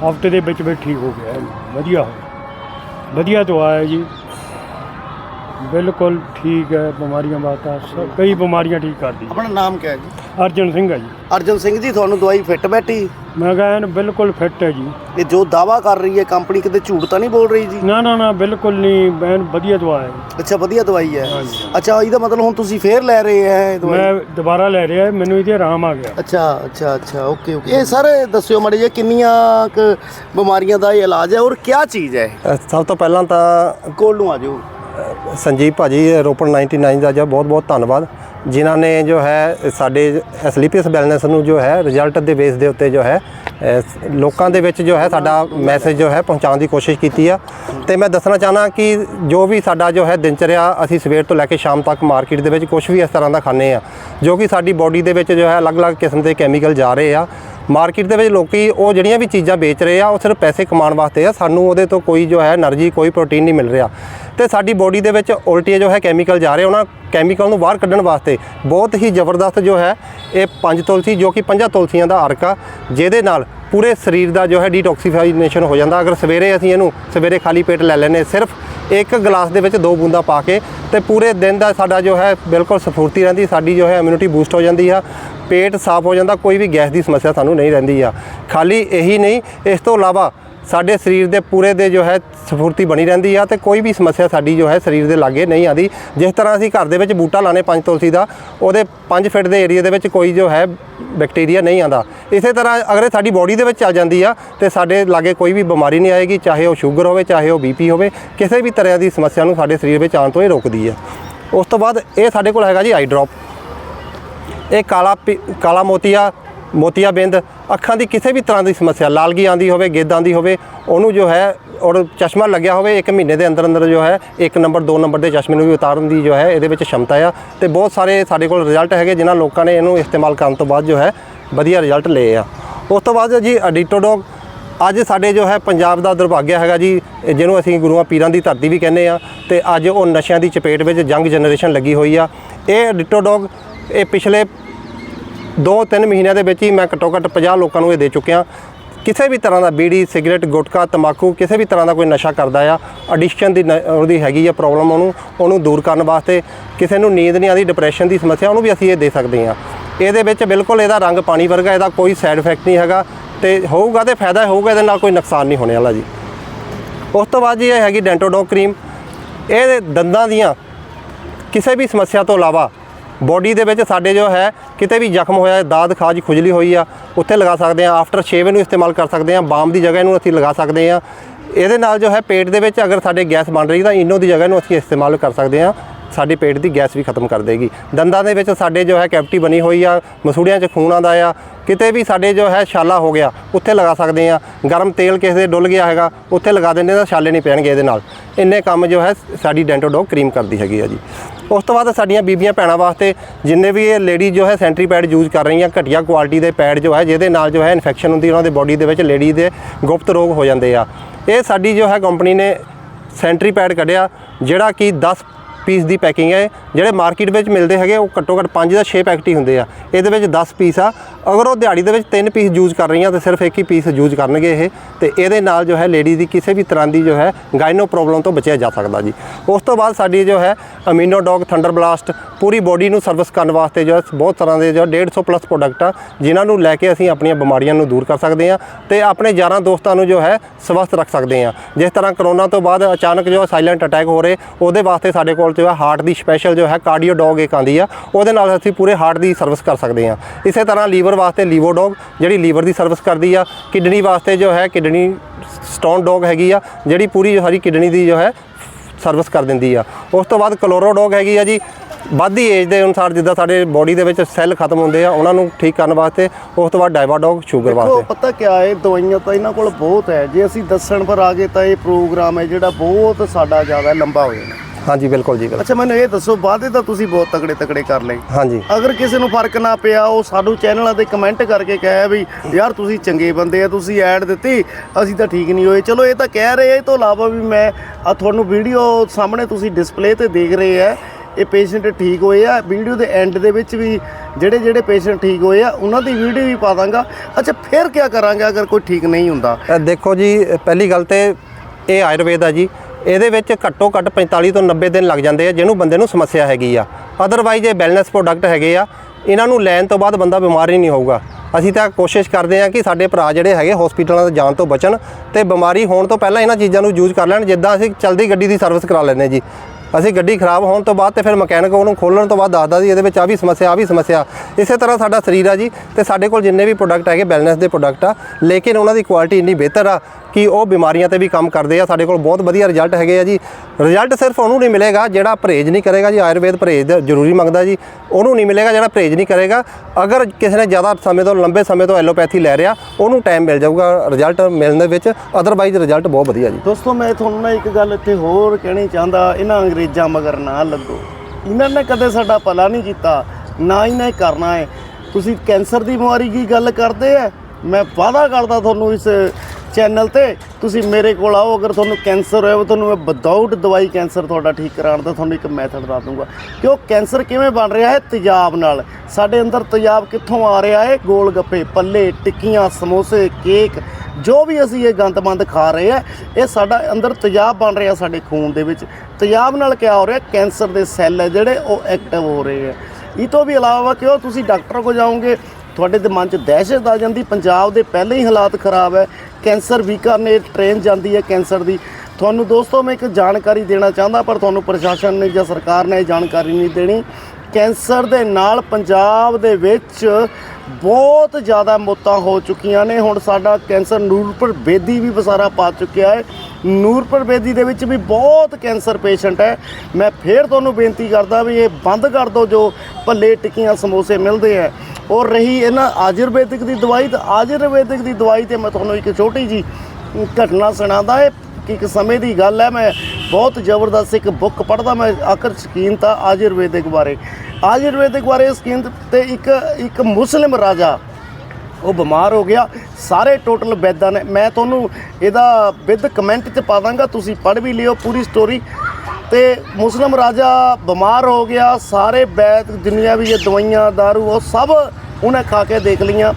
ਹਫ਼ਤੇ ਦੇ ਵਿੱਚ ਵਿੱਚ ਠੀਕ ਹੋ ਗਿਆ ਹੈ। ਵਧੀਆ ਹੋ ਵਧੀਆ ਦਵਾ ਹੈ ਜੀ ਬਿਲਕੁਲ ਠੀਕ ਹੈ ਬਿਮਾਰੀਆਂ ਬਾਤਾਂ ਸਭ ਕਈ ਬਿਮਾਰੀਆਂ ਠੀਕ ਕਰਦੀ ਹੈ। ਆਪਣਾ ਨਾਮ ਕਿਆ ਹੈ ਜੀ? ਅਰਜਨ ਸਿੰਘ ਹੈ ਜੀ। ਅਰਜਨ ਸਿੰਘ ਜੀ ਤੁਹਾਨੂੰ ਦਵਾਈ ਫਿੱਟ ਬੈਠੀ? ਮੈਂ ਕਿਹਾ ਐਨ ਬਿਲਕੁਲ ਫਿੱਟ ਹੈ ਜੀ। ਇਹ ਜੋ ਦਾਵਾ ਕਰ ਰਹੀ ਹੈ ਕੰਪਨੀ ਕਿਤੇ ਝੂਠ ਤਾਂ ਨਹੀਂ ਬੋਲ ਰਹੀ ਜੀ? ਨਾ ਨਾ ਨਾ ਬਿਲਕੁਲ ਨਹੀਂ ਐਨ ਵਧੀਆ ਦਵਾ ਹੈ ਅੱਛਾ ਵਧੀਆ ਦਵਾਈ ਹੈ। ਹਾਂਜੀ। ਅੱਛਾ ਇਹਦਾ ਮਤਲਬ ਹੁਣ ਤੁਸੀਂ ਫੇਰ ਲੈ ਰਹੇ ਹੈ ਦਵਾਈ? ਮੈਂ ਦੁਬਾਰਾ ਲੈ ਰਿਹਾ ਮੈਨੂੰ ਇਹਦੇ ਆਰਾਮ ਆ ਗਿਆ। ਅੱਛਾ ਅੱਛਾ ਅੱਛਾ ਓਕੇ ਓਕੇ। ਇਹ ਸਰ ਦੱਸਿਓ ਮਾੜੇ ਜਿਹਾ ਕਿੰਨੀਆਂ ਕੁ ਬਿਮਾਰੀਆਂ ਦਾ ਇਹ ਇਲਾਜ ਹੈ ਔਰ ਕਿਆ ਚੀਜ਼ ਹੈ ਸਭ ਤੋਂ ਪਹਿਲਾਂ ਤਾਂ ਕੋਲ ਨੂੰ ਆ ਜਾਓ। ਸੰਜੀਵ ਭਾਜੀ, ਰੋਪੜ 99 ਦਾ ਜੋ ਬਹੁਤ ਬਹੁਤ ਧੰਨਵਾਦ। ਜਿਨ੍ਹਾਂ ਨੇ ਜੋ ਹੈ ਸਾਡੇ ਐਸਲੀਪੀਐਸ ਵੈਲਨੈਸ ਨੂੰ ਜੋ ਹੈ ਰਿਜ਼ਲਟ ਦੇ ਬੇਸ ਦੇ ਉੱਤੇ ਜੋ ਹੈ ਲੋਕਾਂ ਦੇ ਵਿੱਚ ਜੋ ਹੈ ਸਾਡਾ ਮੈਸੇਜ ਜੋ ਹੈ ਪਹੁੰਚਾਉਣ ਦੀ ਕੋਸ਼ਿਸ਼ ਕੀਤੀ ਆ। ਤੇ ਮੈਂ ਦੱਸਣਾ ਚਾਹਨਾ ਕਿ ਜੋ ਵੀ ਸਾਡਾ ਜੋ ਹੈ ਦਿਨਚਰਿਆ, ਅਸੀਂ ਸਵੇਰ ਤੋਂ ਲੈ ਕੇ ਸ਼ਾਮ ਤੱਕ ਮਾਰਕੀਟ ਦੇ ਵਿੱਚ ਕੁਝ ਵੀ ਇਸ ਤਰ੍ਹਾਂ ਦਾ ਖਾਂਦੇ ਆ, ਜੋ ਕਿ ਸਾਡੀ ਬਾਡੀ ਦੇ ਵਿੱਚ ਜੋ ਹੈ ਅਲੱਗ-ਅਲੱਗ ਕਿਸਮ ਦੇ ਕੈਮੀਕਲ ਜਾ ਰਹੇ ਆ। ਮਾਰਕੀਟ ਦੇ ਵਿੱਚ ਲੋਕੀ ਉਹ ਜਿਹੜੀਆਂ ਵੀ ਚੀਜ਼ਾਂ ਵੇਚ ਰਹੇ ਆ, ਉਹ ਸਿਰਫ ਪੈਸੇ ਕਮਾਉਣ ਵਾਸਤੇ ਆ। ਸਾਨੂੰ ਉਹਦੇ ਤੋਂ ਕੋਈ ਜੋ ਹੈ એનર્ਜੀ, ਕੋਈ ਪ੍ਰੋਟੀਨ ਨਹੀਂ ਮਿਲ ਰਿਹਾ। ਤੇ ਸਾਡੀ ਬੋਡੀ ਦੇ ਵਿੱਚ ਉਲਟੀਆਂ ਜੋ ਹੈ ਕੈਮੀਕਲ ਜਾ ਰਹੇ ਉਹਨਾਂ ਕੈਮੀਕਲ ਨੂੰ ਬਾਹਰ ਕੱਢਣ ਵਾਸਤੇ ਬਹੁਤ ਹੀ ਜ਼ਬਰਦਸਤ ਜੋ ਹੈ, ਇਹ ਪੰਜ ਤੁਲਸੀ ਜੋ ਕਿ ਪੰਜਾਂ ਤੁਲਸੀਆਂ ਦਾ ਅਰਕਾ ਜਿਹਦੇ ਨਾਲ ਪੂਰੇ ਸਰੀਰ ਦਾ ਜੋ ਹੈ ਡੀਟੌਕਸੀਫਾਈਨੇਸ਼ਨ ਹੋ ਜਾਂਦਾ। ਅਗਰ ਸਵੇਰੇ ਅਸੀਂ ਇਹਨੂੰ ਸਵੇਰੇ ਖਾਲੀ ਪੇਟ ਲੈ ਲੈਨੇ ਸਿਰਫ ਇੱਕ ਗਲਾਸ ਦੇ ਵਿੱਚ ਦੋ ਬੂੰਦਾ ਪਾ ਕੇ ਤੇ ਪੂਰੇ ਦਿਨ ਦਾ ਸਾਡਾ ਜੋ ਹੈ ਬਿਲਕੁਲ ਸਫੂਰਤੀ ਰਹਿੰਦੀ, ਸਾਡੀ ਜੋ ਹੈ ਇਮਿਊਨਿਟੀ ਬੂਸਟ ਹੋ ਜਾਂਦੀ ਆ। ਪੇਟ ਸਾਫ਼ ਹੋ ਜਾਂਦਾ, ਕੋਈ ਵੀ ਗੈਸ ਦੀ ਸਮੱਸਿਆ ਸਾਨੂੰ ਨਹੀਂ ਰਹਿੰਦੀ ਆ। ਖਾਲੀ ਇਹੀ ਨਹੀਂ, ਇਸ ਤੋਂ ਇਲਾਵਾ ਸਾਡੇ ਸਰੀਰ ਦੇ ਪੂਰੇ ਦੇ ਜੋ ਹੈ ਸਫੁਰਤੀ ਬਣੀ ਰਹਿੰਦੀ ਆ ਤੇ ਕੋਈ ਵੀ ਸਮੱਸਿਆ ਸਾਡੀ ਜੋ ਹੈ ਸਰੀਰ ਦੇ ਲਾਗੇ ਨਹੀਂ ਆਦੀ ਜਿਸ ਤਰ੍ਹਾਂ ਅਸੀਂ ਘਰ ਦੇ ਵਿੱਚ ਬੂਟਾ ਲਾਣੇ ਪੰਜ ਤੁਲਸੀ ਦਾ, ਉਹਦੇ 5 ਫਿਟ ਦੇ ਏਰੀਆ ਦੇ ਵਿੱਚ ਕੋਈ ਜੋ ਹੈ ਬੈਕਟੀਰੀਆ ਨਹੀਂ ਆਂਦਾ ਇਸੇ ਤਰ੍ਹਾਂ ਅਗਰ ਸਾਡੀ ਬੋਡੀ ਦੇ ਵਿੱਚ ਚੱਲ ਜਾਂਦੀ ਆ ਤੇ ਸਾਡੇ ਲਾਗੇ ਕੋਈ ਵੀ ਬਿਮਾਰੀ ਨਹੀਂ ਆਏਗੀ, ਚਾਹੇ ਉਹ ਸ਼ੂਗਰ ਹੋਵੇ, ਚਾਹੇ ਉਹ ਬੀਪੀ ਹੋਵੇ, ਕਿਸੇ ਵੀ ਤਰ੍ਹਾਂ ਦੀ ਸਮੱਸਿਆ ਨੂੰ ਸਾਡੇ ਸਰੀਰ ਵਿੱਚ ਆਉਣ ਤੋਂ ਇਹ ਰੋਕਦੀ ਆ। ਉਸ ਤੋਂ ਬਾਅਦ ਇਹ ਸਾਡੇ ਕੋਲ ਹੈਗਾ ਜੀ ਆਈ ਡ੍ਰੌਪ। ਇਹ ਕਾਲਾ ਪੀ- ਕਾਲਾ ਮੋਤੀਆ ਮੋਤੀਆ ਬਿੰਦ, ਅੱਖਾਂ ਦੀ ਕਿਸੇ ਵੀ ਤਰ੍ਹਾਂ ਦੀ ਸਮੱਸਿਆ, ਲਾਲਗੀ ਆਂਦੀ ਹੋਵੇ ਗਿੱਦ ਆਂਦੀ ਹੋਵੇ, ਉਹਨੂੰ ਜੋ ਹੈ, ਔਰ ਚਸ਼ਮਾ ਲੱਗਿਆ ਹੋਵੇ ਇੱਕ ਮਹੀਨੇ ਦੇ ਅੰਦਰ ਅੰਦਰ ਜੋ ਹੈ, ਇੱਕ ਨੰਬਰ, ਦੋ ਨੰਬਰ ਦੇ ਚਸ਼ਮੇ ਨੂੰ ਵੀ ਉਤਾਰਨ ਦੀ ਜੋ ਹੈ, ਇਹਦੇ ਵਿੱਚ ਸ਼ਮਤਾ ਆ। ਤੇ ਬਹੁਤ ਸਾਰੇ ਸਾਡੇ ਕੋਲ ਰਿਜ਼ਲਟ ਹੈਗੇ, ਜਿਨ੍ਹਾਂ ਲੋਕਾਂ ਨੇ ਇਹਨੂੰ ਇਸਤੇਮਾਲ ਕਰਨ ਤੋਂ ਬਾਅਦ ਜੋ ਹੈ, ਵਧੀਆ ਰਿਜ਼ਲਟ ਲਏ ਆ। ਉਸ ਤੋਂ ਬਾਅਦ ਜੀ ਅਡੀਟੋਡੋਗ ਅੱਜ ਸਾਡੇ ਜੋ ਹੈ, ਪੰਜਾਬ ਦਾ ਦੁਰਭਾਗਿਆ ਹੈਗਾ ਜੀ, ਜਿਹਨੂੰ ਅਸੀਂ ਗੁਰੂਆਂ ਪੀਰਾਂ ਦੀ ਧਰਤੀ ਵੀ ਕਹਿੰਦੇ ਆ, ਤੇ ਅੱਜ ਉਹ ਨਸ਼ਿਆਂ ਦੀ ਚਪੇਟ ਵਿੱਚ ਯੰਗ ਜਨਰੇਸ਼ਨ ਲੱਗੀ ਹੋਈ ਆ। ਇਹ ਡਿਟੋਡੋਗ ਇਹ ਪਿਛਲੇ 2-3 ਮਹੀਨਿਆਂ ਦੇ ਵਿੱਚ ਹੀ ਮੈਂ ਘੱਟੋ ਘੱਟ 50 ਲੋਕਾਂ ਨੂੰ ਇਹ ਦੇ ਚੁੱਕਿਆ। ਕਿਸੇ ਵੀ ਤਰ੍ਹਾਂ ਦਾ ਬੀੜੀ, ਸਿਗਰਟ, ਗੁਟਕਾ, ਤੰਬਾਕੂ, ਕਿਸੇ ਵੀ ਤਰ੍ਹਾਂ ਦਾ ਕੋਈ ਨਸ਼ਾ ਕਰਦਾ ਆ ਐਡਿਕਸ਼ਨ ਦੀ ਨ- ਉਹਦੀ ਹੈਗੀ ਆ ਪ੍ਰੋਬਲਮ ਉਹਨੂੰ ਉਹਨੂੰ ਦੂਰ ਕਰਨ ਵਾਸਤੇ ਕਿਸੇ ਨੂੰ ਨੀਂਦ ਨਹੀਂ ਆਉਂਦੀ ਡਿਪਰੈਸ਼ਨ ਦੀ ਸਮੱਸਿਆ, ਉਹਨੂੰ ਵੀ ਅਸੀਂ ਇਹ ਦੇ ਸਕਦੇ ਹਾਂ। ਇਹਦੇ ਵਿੱਚ ਬਿਲਕੁਲ ਇਹਦਾ ਰੰਗ ਪਾਣੀ ਵਰਗਾ, ਇਹਦਾ ਕੋਈ ਸਾਈਡ ਇਫੈਕਟ ਨਹੀਂ ਹੈਗਾ ਤੇ ਹੋਊਗਾ ਤੇ ਫਾਇਦਾ ਹੋਊਗਾ, ਇਹਦੇ ਨਾਲ ਕੋਈ ਨੁਕਸਾਨ ਨਹੀਂ ਹੋਣੇ ਵਾਲਾ ਜੀ। ਉਸ ਤੋਂ ਬਾਅਦ ਜੀ ਇਹ ਹੈਗੀ ਡੈਂਟੋਡੋਕ ਕਰੀਮ ਇਹ ਦੰਦਾਂ ਦੀਆਂ ਕਿਸੇ ਵੀ ਸਮੱਸਿਆ ਤੋਂ ਇਲਾਵਾ ਬੋਡੀ ਦੇ ਵਿੱਚ ਸਾਡੇ ਜੋ ਹੈ, ਕਿਤੇ ਵੀ ਜ਼ਖਮ ਹੋਇਆ ਹੈ ਦਾਦ ਖਾਜ ਖੁਜਲੀ ਹੋਈ ਆ, ਉੱਥੇ ਲਗਾ ਸਕਦੇ ਆ ਆਫਟਰ ਸ਼ੇਵ ਨੂੰ ਇਸਤੇਮਾਲ ਕਰ ਸਕਦੇ ਆ ਬਾਮ ਦੀ ਜਗ੍ਹਾ ਇਹਨੂੰ ਅਸੀਂ ਲਗਾ ਸਕਦੇ ਆ ਇਹਦੇ ਨਾਲ ਜੋ ਹੈ, ਪੇਟ ਦੇ ਵਿੱਚ ਅਗਰ ਸਾਡੇ ਗੈਸ ਬਣ ਰਹੀ, ਤਾਂ ਇਨੋ ਦੀ ਜਗ੍ਹਾ ਨੂੰ ਅਸੀਂ ਇਸਤੇਮਾਲ ਕਰ ਸਕਦੇ ਆ ਸਾਡੇ ਪੇਟ ਦੀ ਗੈਸ ਵੀ ਖਤਮ ਕਰ ਦੇਗੀ। ਦੰਦਾਂ ਦੇ ਵਿੱਚ ਸਾਡੇ ਜੋ ਹੈ ਕੈਪਟੀ ਬਣੀ ਹੋਈ ਆ, ਮਸੂੜਿਆਂ 'ਚ ਖੂਨ ਆਉਂਦਾ ਆ, ਕਿਤੇ ਵੀ ਸਾਡੇ ਜੋ ਹੈ ਛਾਲਾ ਹੋ ਗਿਆ, ਉੱਥੇ ਲਗਾ ਸਕਦੇ ਆ। ਗਰਮ ਤੇਲ ਕਿਸੇ ਦੇ ਡੁੱਲ ਗਿਆ ਹੈਗਾ, ਉੱਥੇ ਲਗਾ ਦਿੰਦੇ ਤਾਂ ਛਾਲੇ ਨਹੀਂ ਪੈਣਗੇ ਇਹਦੇ ਨਾਲ। ਇੰਨੇ ਕੰਮ ਜੋ ਹੈ ਸਾਡੀ ਡੈਂਟੋਡੋਗ ਕਰੀਮ ਕਰਦੀ ਹੈਗੀ ਆ ਜੀ। ਉਸ ਤੋਂ ਬਾਅਦ ਸਾਡੀਆਂ ਬੀਬੀਆਂ ਭੈਣਾਂ ਵਾਸਤੇ ਜਿੰਨੇ ਵੀ ਇਹ ਲੇਡੀ ਜੋ ਹੈ ਸੈਂਟਰੀ ਪੈਡ ਯੂਜ਼ ਕਰ ਰਹੀਆਂ, ਘਟੀਆ ਕੁਆਲਿਟੀ ਦੇ ਪੈਡ ਜੋ ਹੈ, ਜਿਹਦੇ ਨਾਲ ਜੋ ਹੈ ਇਨਫੈਕਸ਼ਨ ਹੁੰਦੀ ਉਹਨਾਂ ਦੇ ਬੋਡੀ ਦੇ ਵਿੱਚ ਲੇਡੀ ਦੇ ਗੁਪਤ ਰੋਗ ਹੋ ਜਾਂਦੇ ਆ। ਇਹ ਸਾਡੀ ਜੋ ਹੈ ਕੰਪਨੀ ਨੇ ਸੈਂਟਰੀ ਪੈਡ ਕੱਢਿਆ, ਜਿਹੜਾ ਕਿ 10 ਪੀਸ ਦੀ ਪੈਕਿੰਗ ਹੈ। ਜਿਹੜੇ ਮਾਰਕੀਟ ਵਿੱਚ ਮਿਲਦੇ ਹੈਗੇ, ਉਹ ਘੱਟੋ ਘੱਟ 5 ਜਾਂ 6 ਪੈਕਟ ਹੀ ਹੁੰਦੇ ਆ। ਇਹਦੇ ਵਿੱਚ 10 ਪੀਸ ਆ। ਅਗਰ ਉਹ ਦਿਹਾੜੀ ਦੇ ਵਿੱਚ 3 ਪੀਸ ਯੂਜ਼ ਕਰ ਰਹੀਆਂ, ਤਾਂ ਸਿਰਫ ਇੱਕ ਹੀ ਪੀਸ ਯੂਜ਼ ਕਰਨਗੇ ਇਹ, ਤੇ ਇਹਦੇ ਨਾਲ ਜੋ ਹੈ ਲੇਡੀ ਦੀ ਕਿਸੇ ਵੀ ਤਰ੍ਹਾਂ ਦੀ ਜੋ ਹੈ ਗਾਇਨੋ ਪ੍ਰੋਬਲਮ ਤੋਂ ਬਚਿਆ ਜਾ ਸਕਦਾ ਜੀ। ਉਸ ਤੋਂ ਬਾਅਦ ਸਾਡੀ ਜੋ ਹੈ ਅਮੀਨੋ ਡੌਗ ਥੰਡਰ ਬਲਾਸਟ ਪੂਰੀ ਬੋਡੀ ਨੂੰ ਸਰਵਿਸ ਕਰਨ ਵਾਸਤੇ ਜੋ ਹੈ ਬਹੁਤ ਤਰ੍ਹਾਂ ਦੇ ਜੋ 150 ਪਲੱਸ ਪ੍ਰੋਡਕਟ ਆ, ਜਿਨ੍ਹਾਂ ਨੂੰ ਲੈ ਕੇ ਅਸੀਂ ਆਪਣੀਆਂ ਬਿਮਾਰੀਆਂ ਨੂੰ ਦੂਰ ਕਰ ਸਕਦੇ ਹਾਂ ਤੇ ਆਪਣੇ ਯਾਰਾਂ ਦੋਸਤਾਂ ਨੂੰ ਜੋ ਹੈ ਸਵਸਥ ਰੱਖ ਸਕਦੇ ਹਾਂ। ਜਿਸ ਤਰ੍ਹਾਂ ਕਰੋਨਾ ਤੋਂ ਬਾਅਦ ਅਚਾਨਕ ਜੋ ਸਾਇਲੈਂਟ ਅਟੈਕ ਹੋ ਰਹੇ, ਉਹਦੇ ਵਾਸਤੇ ਸਾਡੇ ਕੋਲ ਜੋ ਹੈ ਹਾਰਟ ਦੀ ਸਪੈਸ਼ਲ ਜੋ ਹੈ ਕਾਰਡੀਓ ਡੌਗ ਇੱਕ ਆਂਦੀ ਆ ਉਹਦੇ ਨਾਲ ਅਸੀਂ ਪੂਰੇ ਹਾਰਟ ਦੀ ਸਰਵਿਸ ਕਰ ਸਕਦੇ ਹਾਂ। ਇਸੇ ਤਰ੍ਹਾਂ ਲੀਵਰ ਵਾਸਤੇ ਲੀਵੋ ਡੌਗ ਜਿਹੜੀ ਲੀਵਰ ਦੀ ਸਰਵਿਸ ਕਰਦੀ ਆ ਕਿਡਨੀ ਵਾਸਤੇ ਜੋ ਹੈ ਕਿਡਨੀ ਸਟੋਨ ਡੌਗ ਹੈਗੀ ਆ ਜਿਹੜੀ ਪੂਰੀ ਸਾਰੀ ਕਿਡਨੀ ਦੀ ਜੋ ਹੈ ਸਰਵਿਸ ਕਰ ਦਿੰਦੀ ਆ। ਉਸ ਤੋਂ ਬਾਅਦ ਕਲੋਰੋ ਡੌਗ ਹੈਗੀ ਆ ਜੀ ਵੱਧਦੀ ਏਜ ਦੇ ਅਨੁਸਾਰ ਜਿੱਦਾਂ ਸਾਡੇ ਬੋਡੀ ਦੇ ਵਿੱਚ ਸੈੱਲ ਖਤਮ ਹੁੰਦੇ ਆ ਉਹਨਾਂ ਨੂੰ ਠੀਕ ਕਰਨ ਵਾਸਤੇ ਉਸ ਤੋਂ ਬਾਅਦ ਡਾਈਵਾ ਡੌਗ ਸ਼ੂਗਰ ਵਾਸਤੇ। ਪਤਾ ਕਿਆ ਹੈ ਦਵਾਈਆਂ ਤਾਂ ਇਹਨਾਂ ਕੋਲ ਬਹੁਤ ਹੈ। ਜੇ ਅਸੀਂ ਦੱਸਣ ਪਰ ਆ ਗਏ ਤਾਂ ਇਹ ਪ੍ਰੋਗਰਾਮ ਹੈ ਜਿਹੜਾ ਬਹੁਤ ਸਾਡਾ ਜ਼ਿਆਦਾ ਲੰਬਾ ਹੋ ਜਾਣਾ। ਹਾਂਜੀ ਬਿਲਕੁਲ ਜੀ ਬਿਲਕੁਲ। ਅੱਛਾ ਮੈਨੂੰ ਇਹ ਦੱਸੋ ਵਾਅਦੇ ਤਾਂ ਤੁਸੀਂ ਬਹੁਤ ਤਕੜੇ ਤਕੜੇ ਕਰ ਲਏ। ਹਾਂਜੀ। ਅਗਰ ਕਿਸੇ ਨੂੰ ਫ਼ਰਕ ਨਾ ਪਿਆ ਉਹ ਸਾਨੂੰ ਚੈਨਲਾਂ ਤੇ ਕਮੈਂਟ ਕਰਕੇ ਕਹੇ ਵੀ ਯਾਰ ਤੁਸੀਂ ਚੰਗੇ ਬੰਦੇ ਆ ਤੁਸੀਂ ਐਡ ਦਿੱਤੀ ਅਸੀਂ ਤਾਂ ਠੀਕ ਨਹੀਂ ਹੋਏ। ਚਲੋ ਇਹ ਤਾਂ ਕਹਿ ਰਹੇ ਆ ਇਹ ਤੋਂ ਇਲਾਵਾ ਵੀ ਮੈਂ ਆ ਤੁਹਾਨੂੰ ਵੀਡੀਓ ਸਾਹਮਣੇ ਤੁਸੀਂ ਡਿਸਪਲੇ ਤੇ ਦੇਖ ਰਹੇ ਆ ਇਹ ਪੇਸ਼ੈਂਟ ਠੀਕ ਹੋਏ ਆ। ਵੀਡੀਓ ਦੇ ਐਂਡ ਦੇ ਵਿੱਚ ਵੀ ਜਿਹੜੇ ਜਿਹੜੇ ਪੇਸ਼ੈਂਟ ਠੀਕ ਹੋਏ ਆ ਉਹਨਾਂ ਦੀ ਵੀਡੀਓ ਵੀ ਪਾ ਦਾਂਗਾ। ਅੱਛਾ ਫਿਰ ਕੀ ਕਰਾਂਗੇ ਅਗਰ ਕੋਈ ਠੀਕ ਨਹੀਂ ਹੁੰਦਾ? ਅ, ਦੇਖੋ ਜੀ ਪਹਿਲੀ ਗੱਲ ਤੇ ਇਹ ਆਯੁਰਵੇਦ ਆ ਜੀ। ਇਹਦੇ ਵਿੱਚ ਘੱਟੋ ਘੱਟ 45 ਤੋਂ 90 ਦਿਨ ਲੱਗ ਜਾਂਦੇ ਆ, ਜਿਹਨੂੰ ਬੰਦੇ ਨੂੰ ਸਮੱਸਿਆ ਹੈਗੀ ਆ। ਅਦਰਵਾਈਜ਼ ਇਹ ਵੈਲਨੈਸ ਪ੍ਰੋਡਕਟ ਹੈਗੇ ਆ, ਇਹਨਾਂ ਨੂੰ ਲੈਣ ਤੋਂ ਬਾਅਦ ਬੰਦਾ ਬਿਮਾਰ ਹੀ ਨਹੀਂ ਹੋਊਗਾ। ਅਸੀਂ ਤਾਂ ਕੋਸ਼ਿਸ਼ ਕਰਦੇ ਹਾਂ ਕਿ ਸਾਡੇ ਭਰਾ ਜਿਹੜੇ ਹੈਗੇ ਹਸਪੀਟਲਾਂ ਤੋਂ ਜਾਣ ਤੋਂ ਬਚਣ ਤੇ ਬਿਮਾਰੀ ਹੋਣ ਤੋਂ ਪਹਿਲਾਂ ਇਹਨਾਂ ਚੀਜ਼ਾਂ ਨੂੰ ਯੂਜ਼ ਕਰ ਲੈਣ, ਜਿੱਦਾਂ ਅਸੀਂ ਚਲਦੀ ਗੱਡੀ ਦੀ ਸਰਵਿਸ ਕਰਾ ਲੈਂਦੇ ਜੀ। ਅਸੀਂ ਗੱਡੀ ਖਰਾਬ ਹੋਣ ਤੋਂ ਬਾਅਦ ਤੇ ਫਿਰ ਮਕੈਨਿਕ ਉਹਨੂੰ ਖੋਲਣ ਤੋਂ ਬਾਅਦ ਦੱਸਦਾ ਜੀ, ਇਹਦੇ ਵਿੱਚ ਆ ਵੀ ਸਮੱਸਿਆ ਆ ਵੀ ਸਮੱਸਿਆ। ਇਸੇ ਤਰ੍ਹਾਂ ਸਾਡਾ ਸਰੀਰ ਆ ਜੀ, ਤੇ ਸਾਡੇ ਕੋਲ ਜਿੰਨੇ ਵੀ ਪ੍ਰੋਡਕਟ ਹੈਗੇ ਵੈਲਨੈਸ ਦੇ ਪ੍ਰੋਡਕਟ ਆ, ਲੇਕਿਨ ਉਹਨਾਂ ਦੀ ਕੁਆਲਿਟੀ ਇੰਨੀ ਬਿਹਤਰ ਆ ਕਿ ਉਹ ਬਿਮਾਰੀਆਂ ਤੇ ਵੀ ਕੰਮ ਕਰਦੇ ਆ। ਸਾਡੇ ਕੋਲ ਬਹੁਤ ਵਧੀਆ ਰਿਜ਼ਲਟ ਹੈਗੇ ਆ ਜੀ। ਰਿਜ਼ਲਟ ਸਿਰਫ ਉਹਨੂੰ ਨਹੀਂ ਮਿਲੇਗਾ ਜਿਹੜਾ ਪਰਹੇਜ਼ ਨਹੀਂ ਕਰੇਗਾ ਜੀ। ਆਯੁਰਵੇਦ ਪਰਹੇਜ਼ ਦਾ ਜ਼ਰੂਰੀ ਮੰਗਦਾ ਜੀ। ਉਹਨੂੰ ਨਹੀਂ ਮਿਲੇਗਾ ਜਿਹੜਾ ਪਰਹੇਜ਼ ਨਹੀਂ ਕਰੇਗਾ। ਅਗਰ ਕਿਸੇ ਨੇ ਜ਼ਿਆਦਾ ਸਮੇਂ ਤੋਂ, ਲੰਬੇ ਸਮੇਂ ਤੋਂ ਐਲੋਪੈਥੀ ਲੈ ਰਿਹਾ, ਉਹਨੂੰ ਟਾਈਮ ਮਿਲ ਜਾਊਗਾ ਰਿਜ਼ਲਟ ਮਿਲਣ ਦੇ ਵਿੱਚ। ਅਦਰਵਾਈਜ਼ ਰਿਜ਼ਲਟ ਬਹੁਤ ਵਧੀਆ ਜੀ। ਦੋਸਤੋ, ਮੈਂ ਤੁਹਾਨੂੰ ਨਾ ਇੱਕ ਗੱਲ ਇੱਥੇ ਹੋਰ ਕਹਿਣੀ ਚਾਹੁੰਦਾ। ਇਹਨਾਂ ਅੰਗਰੇਜ਼ਾਂ ਮਗਰ ਨਾ ਲੱਗੋ। ਇਹਨਾਂ ਨੇ ਕਦੇ ਸਾਡਾ ਭਲਾ ਨਹੀਂ ਕੀਤਾ। ਨਾ ਹੀ ਨੇ ਕਰਨਾ ਹੈ। ਤੁਸੀਂ ਕੈਂਸਰ ਦੀ ਬਿਮਾਰੀ ਕੀ ਗੱਲ ਕਰਦੇ ਆ। ਮੈਂ ਵਾਅਦਾ ਕਰਦਾ ਤੁਹਾਨੂੰ ਇਸ ਚੈਨਲ ਤੇ ਤੁਸੀਂ ਮੇਰੇ ਕੋਲ ਆਓ, ਅਗਰ ਤੁਹਾਨੂੰ ਕੈਂਸਰ ਹੋਇਆ ਤੁਹਾਨੂੰ ਮੈਂ ਵਿਦਆਊਟ ਦਵਾਈ ਕੈਂਸਰ ਤੁਹਾਡਾ ਠੀਕ ਕਰਾਉਣ ਦਾ ਤੁਹਾਨੂੰ ਇੱਕ ਮੈਥਡ ਦੱਸ ਦੂੰਗਾ ਕਿ ਉਹ ਕੈਂਸਰ ਕਿਵੇਂ ਬਣ ਰਿਹਾ ਹੈ? ਤੇਜ਼ਾਬ ਨਾਲ। ਸਾਡੇ ਅੰਦਰ ਤੇਜ਼ਾਬ ਕਿੱਥੋਂ ਆ ਰਿਹਾ ਹੈ? ਗੋਲ ਗੱਪੇ, ਪੱਲੇ, ਟਿੱਕੀਆਂ, ਸਮੋਸੇ, ਕੇਕ, ਜੋ ਵੀ ਅਸੀਂ ਇਹ ਗੰਦਮੰਦ ਖਾ ਰਹੇ ਆ ਇਹ ਸਾਡਾ ਅੰਦਰ ਤੇਜ਼ਾਬ ਬਣ ਰਿਹਾ ਸਾਡੇ ਖੂਨ ਦੇ ਵਿੱਚ। ਤੇਜ਼ਾਬ ਨਾਲ ਕੀ ਹੋ ਰਿਹਾ? ਕੈਂਸਰ ਦੇ ਸੈੱਲ ਹੈ ਜਿਹੜੇ ਉਹ ਐਕਟਿਵ ਹੋ ਰਹੇ ਆ ਇਹ ਤੋਂ ਵੀ ਇਲਾਵਾ ਕਿ ਉਹ ਤੁਸੀਂ ਡਾਕਟਰ ਕੋਲ ਜਾਓਗੇ ਤੁਹਾਡੇ ਦੇ ਮਨ 'ਚ ਦਹਿਸ਼ਤ ਆ ਜਾਂਦੀ, ਪੰਜਾਬ ਦੇ ਪਹਿਲੇ ਹੀ ਹਾਲਾਤ ਖਰਾਬ ਹੈ, ਕੈਂਸਰ ਬੀਕਾਨੇਰ ਟ੍ਰੇਨ ਜਾਂਦੀ ਹੈ ਕੈਂਸਰ ਦੀ। ਤੁਹਾਨੂੰ ਦੋਸਤੋ, ਮੈਂ ਇੱਕ ਜਾਣਕਾਰੀ ਦੇਣਾ ਚਾਹੁੰਦਾ, ਪਰ ਤੁਹਾਨੂੰ ਪ੍ਰਸ਼ਾਸਨ ਨੇ ਜਾਂ ਸਰਕਾਰ ਨੇ ਇਹ ਜਾਣਕਾਰੀ ਨਹੀਂ ਦੇਣੀ। ਕੈਂਸਰ ਦੇ ਨਾਲ ਪੰਜਾਬ ਦੇ ਵਿੱਚ ਬਹੁਤ ਜ਼ਿਆਦਾ ਮੌਤਾਂ ਹੋ ਚੁੱਕੀਆਂ ਨੇ। ਹੁਣ ਸਾਡਾ ਕੈਂਸਰ ਨੂਰਪੁਰ ਬੇਦੀ ਵੀ ਵਸਾਰਾ ਪਾ ਚੁੱਕਿਆ ਹੈ। ਨੂਰਪੁਰ ਬੇਦੀ ਦੇ ਵਿੱਚ ਵੀ ਬਹੁਤ ਕੈਂਸਰ ਪੇਸ਼ੈਂਟ ਹੈ। ਮੈਂ ਫੇਰ ਤੁਹਾਨੂੰ ਬੇਨਤੀ ਕਰਦਾ ਵੀ ਇਹ ਬੰਦ ਕਰ ਦਿਓ ਜੋ ਭੱਲੇ ਟਿੱਕੀਆਂ ਸਮੋਸੇ ਮਿਲਦੇ ਹੈ। ਔਰ ਰਹੀ ਇਹਨਾਂ ਆਯੁਰਵੈਦਿਕ ਦੀ ਦਵਾਈ ਤਾਂ ਆਯੁਰਵੈਦਿਕ ਦੀ ਦਵਾਈ ਤੇ ਮੈਂ ਤੁਹਾਨੂੰ ਇੱਕ ਛੋਟੀ ਜੀ ਘਟਨਾ ਸੁਣਾਉਂਦਾ ਹੈ ਕਿ ਇੱਕ ਸਮੇਂ ਦੀ ਗੱਲ ਹੈ, ਮੈਂ ਬਹੁਤ ਜ਼ਬਰਦਸਤ ਇੱਕ ਬੁੱਕ ਪੜ੍ਹਦਾ, ਮੈਂ ਆਖਰ ਸ਼ਕੀਨ ਤਾਂ ਆਯੁਰਵੈਦਿਕ ਬਾਰੇ। ਆਯੁਰਵੈਦਿਕ ਬਾਰੇ ਸ਼ਕੀਨ ਤੇ ਇੱਕ ਇੱਕ ਮੁਸਲਿਮ ਰਾਜਾ, ਉਹ ਬਿਮਾਰ ਹੋ ਗਿਆ। ਸਾਰੇ ਟੋਟਲ ਵੈਦਾਂ ਨੇ। ਮੈਂ ਤੁਹਾਨੂੰ ਇਹਦਾ ਵਿਦ ਕਮੈਂਟ 'ਚ ਪਾ ਦਾਂਗਾ, ਤੁਸੀਂ ਪੜ੍ਹ ਵੀ ਲਿਓ ਪੂਰੀ ਸਟੋਰੀ। ਤੇ ਮੁਸਲਿਮ ਰਾਜਾ ਬਿਮਾਰ ਹੋ ਗਿਆ, ਸਾਰੇ ਵੈਦ ਜਿੰਨੀਆਂ ਵੀ ਇਹ ਦਵਾਈਆਂ दारू ਉਹ ਸਭ ਉਹਨੇ ਖਾ ਕੇ ਦੇਖ ਲਈਆਂ।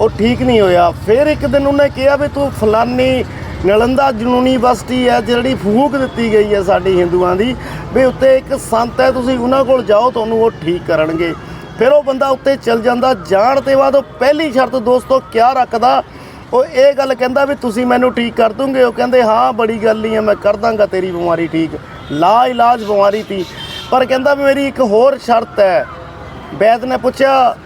ਉਹ ਠੀਕ ਨਹੀਂ ਹੋਇਆ। ਫਿਰ ਇੱਕ ਦਿਨ ਉਹਨੇ ਕਿਹਾ ਵੀ ਤੂੰ ਫਲਾਨੀ ਨਲੰਦਾ ਯੂਨੀਵਰਸਿਟੀ ਹੈ, ਜਿਹੜੀ ਫੂਕ ਦਿੱਤੀ ਗਈ ਹੈ ਸਾਡੀ ਹਿੰਦੂਆਂ ਦੀ, ਵੀ ਉੱਤੇ ਇੱਕ ਸੰਤ ਹੈ, ਤੁਸੀਂ ਉਹਨਾਂ ਕੋਲ ਜਾਓ, ਤੁਹਾਨੂੰ ਉਹ ਠੀਕ ਕਰਨਗੇ। ਫਿਰ ਉਹ ਬੰਦਾ ਉੱਤੇ ਚੱਲ ਜਾਂਦਾ। ਜਾਣ ਤੇ ਬਾਅਦ ਉਹ ਪਹਿਲੀ ਸ਼ਰਤ ਦੋਸਤੋ ਕਿਆ ਰੱਖਦਾ? ਉਹ ਇਹ ਗੱਲ ਕਹਿੰਦਾ ਵੀ ਤੁਸੀਂ ਮੈਨੂੰ ਠੀਕ ਕਰ ਦੂੰਗੇ। ਉਹ ਕਹਿੰਦੇ, ਹਾਂ, ਬੜੀ ਗੱਲ ਨਹੀਂ ਹੈ, ਮੈਂ ਕਰ ਦਾਂਗਾ ਤੇਰੀ ਬਿਮਾਰੀ ਠੀਕ। ਲਾ ਇਲਾਜ ਬਿਮਾਰੀ ਤੀ। ਪਰ ਕਹਿੰਦਾ ਵੀ ਮੇਰੀ ਇੱਕ ਹੋਰ ਸ਼ਰਤ ਹੈ। ਵੈਦ ਨੇ ਪੁੱਛਿਆ